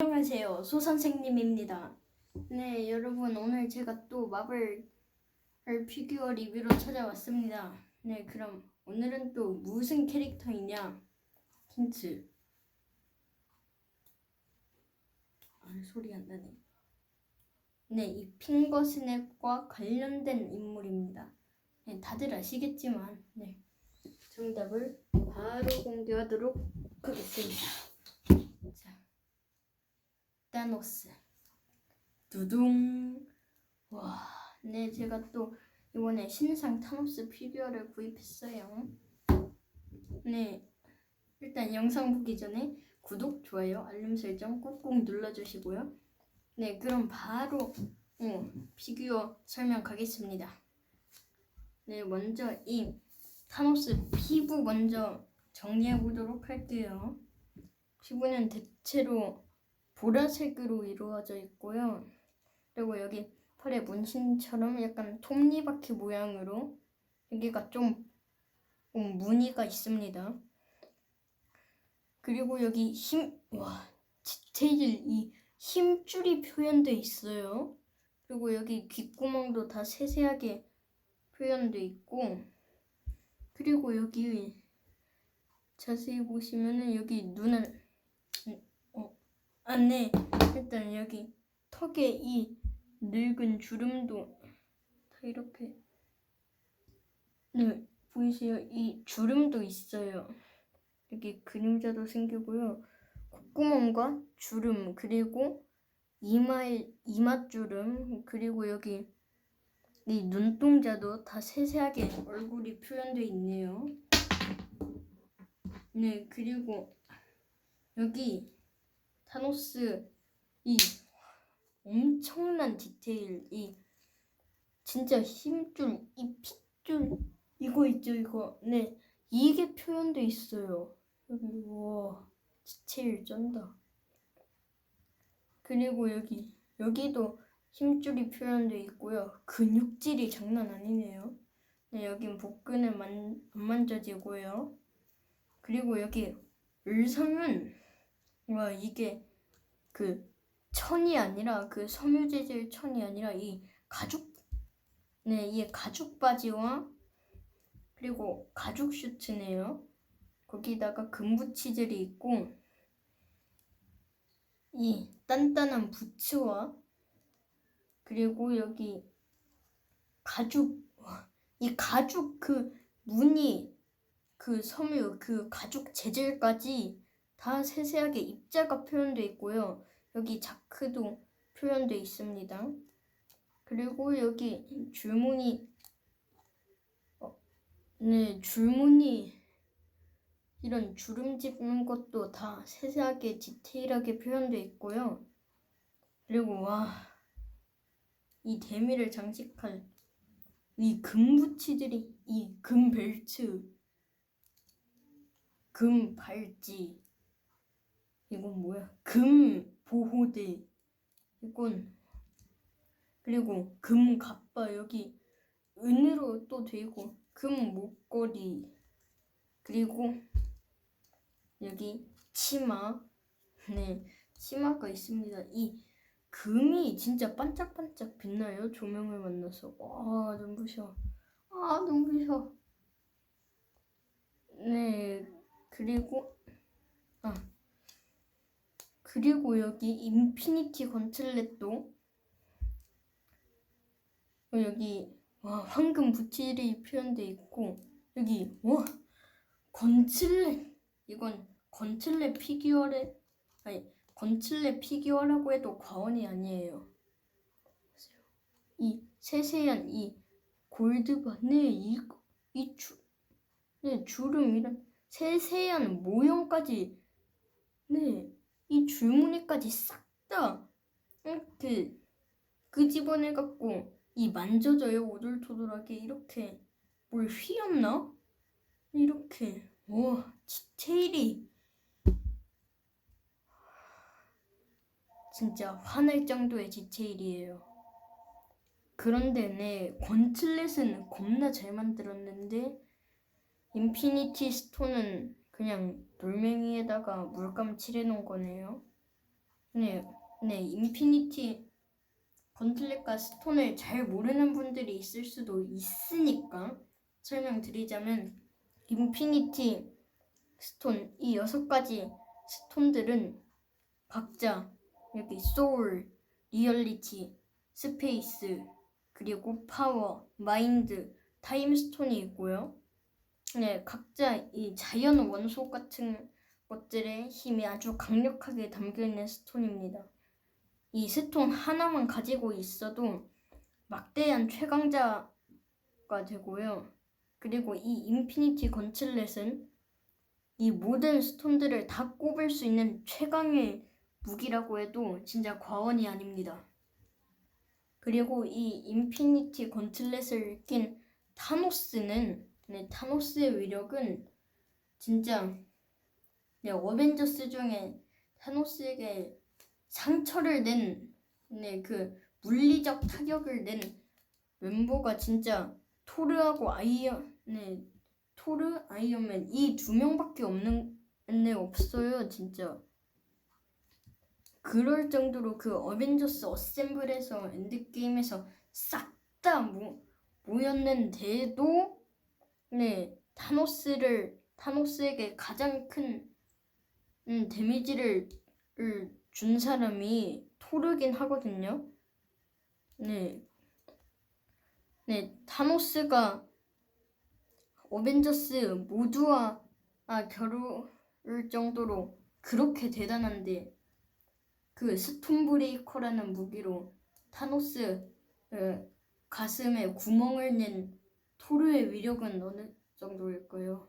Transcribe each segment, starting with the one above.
안녕하세요. 소 선생님입니다. 네, 여러분 오늘 제가 또 마블 피규어 리뷰로 찾아왔습니다. 네, 그럼 오늘은 또 무슨 캐릭터이냐? 힌트. 아, 소리 안 나네. 네, 이 핑거 스냅과 관련된 인물입니다. 네, 다들 아시겠지만, 네, 정답을 바로 공개하도록 하겠습니다. 자. 타노스 두둥 와, 네 제가 또 이번에 신상 타노스 피규어를 구입했어요. 네, 일단 영상 보기 전에 구독, 좋아요, 알림 설정 꾹꾹 눌러주시고요. 네, 그럼 바로 어, 피규어 설명 가겠습니다. 네, 먼저 이 타노스 피부 먼저 정리해 보도록 할게요. 피부는 대체로 보라색으로 이루어져 있고요. 그리고 여기 팔에 문신처럼 약간 톱니바퀴 모양으로 여기가 좀, 좀 무늬가 있습니다. 그리고 여기 힘, 와, 디테일 이 힘줄이 표현돼 있어요. 그리고 여기 귓구멍도 다 세세하게 표현돼 있고, 그리고 여기 자세히 보시면은 여기 눈을 아, 네. 일단 여기 턱에 이 늙은 주름도 다 이렇게 네, 보이세요? 이 주름도 있어요. 여기 그림자도 생기고요. 콧구멍과 주름 그리고 이마에 이맛주름 그리고 여기 이 눈동자도 다 세세하게 얼굴이 표현되어 있네요. 네, 그리고 여기 타노스 이 엄청난 디테일 이 진짜 힘줄 이 핏줄 이거 있죠 이거. 네 이게 표현돼 있어요. 여기 와 디테일 쩐다. 그리고 여기 여기도 힘줄이 표현돼 있고요. 근육질이 장난 아니네요. 네 여긴 복근을 만, 안 만져지고요. 그리고 여기 의상은 와 이게 그 천이 아니라 그 섬유 재질 천이 아니라 이 가죽 네 이게 가죽 바지와 그리고 가죽 슈트네요. 거기다가 금부 치젤이 있고 이 단단한 부츠와 그리고 여기 가죽 이 가죽 그 무늬 그 섬유 그 가죽 재질까지 다 세세하게 입자가 표현되어 있고요. 여기 자크도 표현되어 있습니다. 그리고 여기 줄무늬 어, 네 줄무늬 이런 주름 집는 것도 다 세세하게 디테일하게 표현되어 있고요. 그리고 와이 대미를 장식할 이 금붙이들이 이 금 벨트 금 발찌 이건 뭐야? 금 보호대. 이건 그리고 금 갑바 여기 은으로 또 되고 금 목걸이 그리고 여기 치마 네 치마가 있습니다. 이 금이 진짜 반짝반짝 빛나요. 조명을 만나서 와 눈부셔. 아 눈부셔. 네 그리고 아 그리고 여기 인피니티 건틀렛도 어, 여기 와 황금 부칠이 표현돼 있고 여기 와 건틀렛 이건 건틀렛 피규어래 아니 건틀렛 피규어라고 해도 과언이 아니에요. 이 세세한 이 골드바 네이이 주, 네 주름 이런 세세한 모형까지 네 이 줄무늬까지 싹 다 이렇게 끄집어내 갖고 이 만져져요 오돌토돌하게 이렇게 뭘 휘었나? 이렇게 와 디테일이 진짜 화날 정도의 디테일이에요. 그런데 네 권틀렛은 겁나 잘 만들었는데 인피니티 스톤은 그냥 돌멩이에다가 물감 칠해놓은 거네요. 네, 네, 인피니티 건틀렛과 스톤을 잘 모르는 분들이 있을 수도 있으니까 설명드리자면 인피니티 스톤 이 여섯 가지 스톤들은 각자 여기 소울, 리얼리티, 스페이스, 그리고 파워, 마인드, 타임 스톤이 있고요. 네, 각자 이 자연 원소 같은 것들의 힘이 아주 강력하게 담겨 있는 스톤입니다. 이 스톤 하나만 가지고 있어도 막대한 최강자가 되고요. 그리고 이 인피니티 건틀렛은 이 모든 스톤들을 다 꼽을 수 있는 최강의 무기라고 해도 진짜 과언이 아닙니다. 그리고 이 인피니티 건틀렛을 낀 타노스는 네, 타노스의 위력은 진짜 네, 어벤져스 중에 타노스에게 상처를 낸, 네, 그 물리적 타격을 낸 멤버가 진짜 토르하고 아이언, 네, 토르, 아이언맨 이 두 명밖에 없는, 네, 없어요, 진짜. 그럴 정도로 그 어벤져스 어셈블에서 엔드게임에서 싹 다 모였는데도 네 타노스를 타노스에게 가장 큰 음, 데미지를 을준 사람이 토르긴 하거든요. 네. 네, 타노스가 어벤져스 모두와 아, 겨룰 정도로 그렇게 대단한데 그 스톤 브레이커라는 무기로 타노스 어, 가슴에 구멍을 낸 토르의 위력은 어느 정도일까요?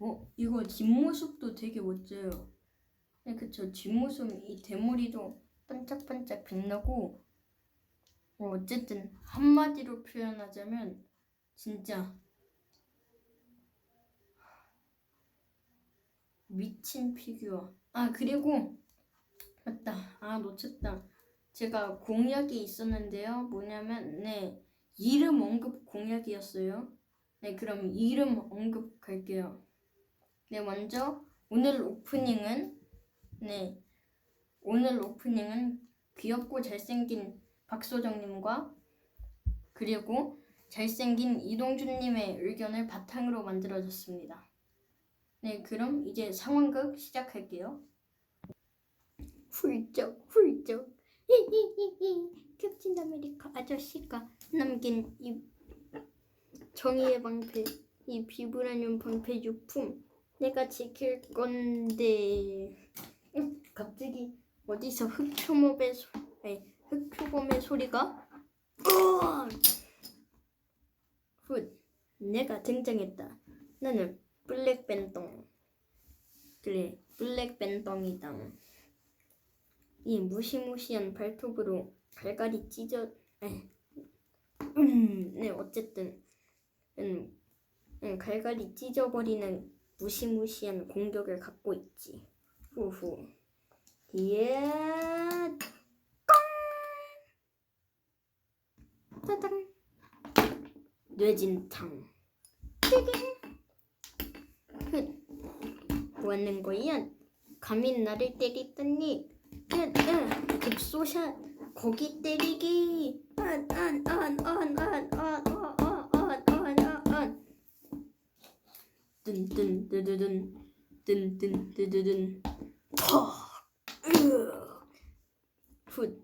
어, 이거 뒷모습도 되게 멋져요. 네, 그쵸. 뒷모습 이 대머리도 반짝반짝 빛나고 어, 어쨌든 한마디로 표현하자면 진짜 미친 피규어. 아 그리고 맞다. 아 놓쳤다. 제가 공약이 있었는데요. 뭐냐면 네 이름 언급 공약이었어요. 네 그럼 이름 언급할게요. 네 먼저 오늘 오프닝은 네. 오늘 오프닝은 귀엽고 잘생긴 박소정님과 그리고 잘생긴 이동준님의 의견을 바탕으로 만들어졌습니다. 네, 그럼 이제 상황극 시작할게요. 훌쩍 훌쩍 캡틴 아메리카 아저씨가 남긴 이 정의의 방패 이 비브라늄 방패 유품 내가 지킬 건데. 응, 갑자기 어디서 흑표범의 소, 아니, 흑표범의 소리가? 훗 내가 등장했다. 나는 블랙벤덩 그래 블랙벤덩이다. 이 무시무시한 발톱으로 갈갈이 찢어 에, 음, 네 어쨌든 음, 음, 갈갈이 찢어버리는 무시무시한 공격을 갖고 있지 후후. 예. 꽝. 짜잔. 뇌진탕. 흑. 뭐 하는 거야? 감히 나를 때리더니 응, 응. 급소샷 거기 때리기 뜬뜬뜨드든 훗.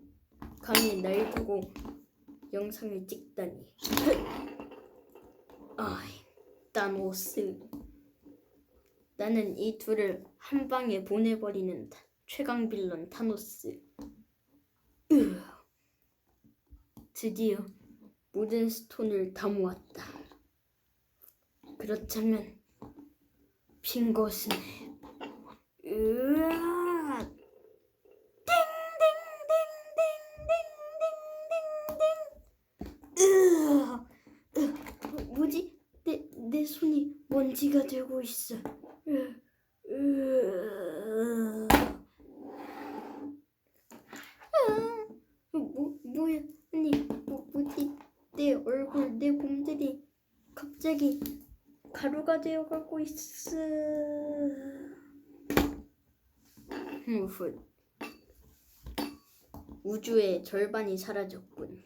감히 날 두고 영상을 찍다니. 아이 타노스 나는 이 둘을 한 방에 보내버리는 타- 최강 빌런 타노스. 으. 드디어 모든 스톤을 다 모았다. 그렇다면 빈 것은 으아 으아, 으, 뭐지? 내, 내 손이 먼지가 되고 있어. 뭐, 뭐야? 아니, 뭐, 뭐지? 내 얼굴, 내 몸들이 갑자기 가루가 되어가고 있어. 후훗 우주의 절반이 사라졌군.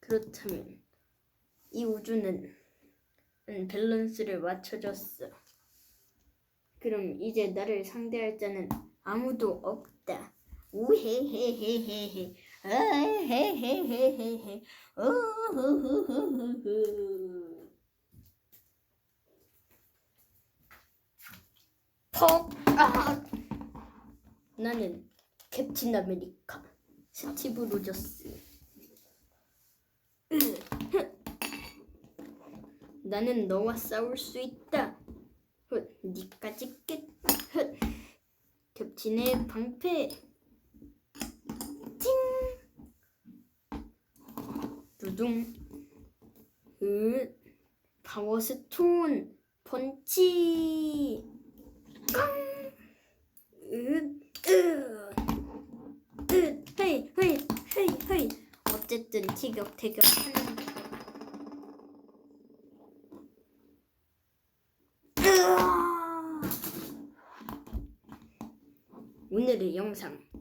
그렇다면 이 우주는 음, 밸런스를 맞춰줬어. 그럼 이제 나를 상대할 자는 아무도 없다. 우헤헤헤헤헤 아헤헤헤헤헤 우후후후후후 퍽! 아! 나는 캡틴 아메리카 스티브 로저스 나는 너와 싸울 수 있다 훗, 니까지 끝 훗. 캡틴의 방패 찡 두둥 훗 파워스톤 펀치 깡 으, 으, 으, 헤이, 헤이, 헤이, 헤이. 어쨌든 티격태격 하는! 오늘의 영상 끝.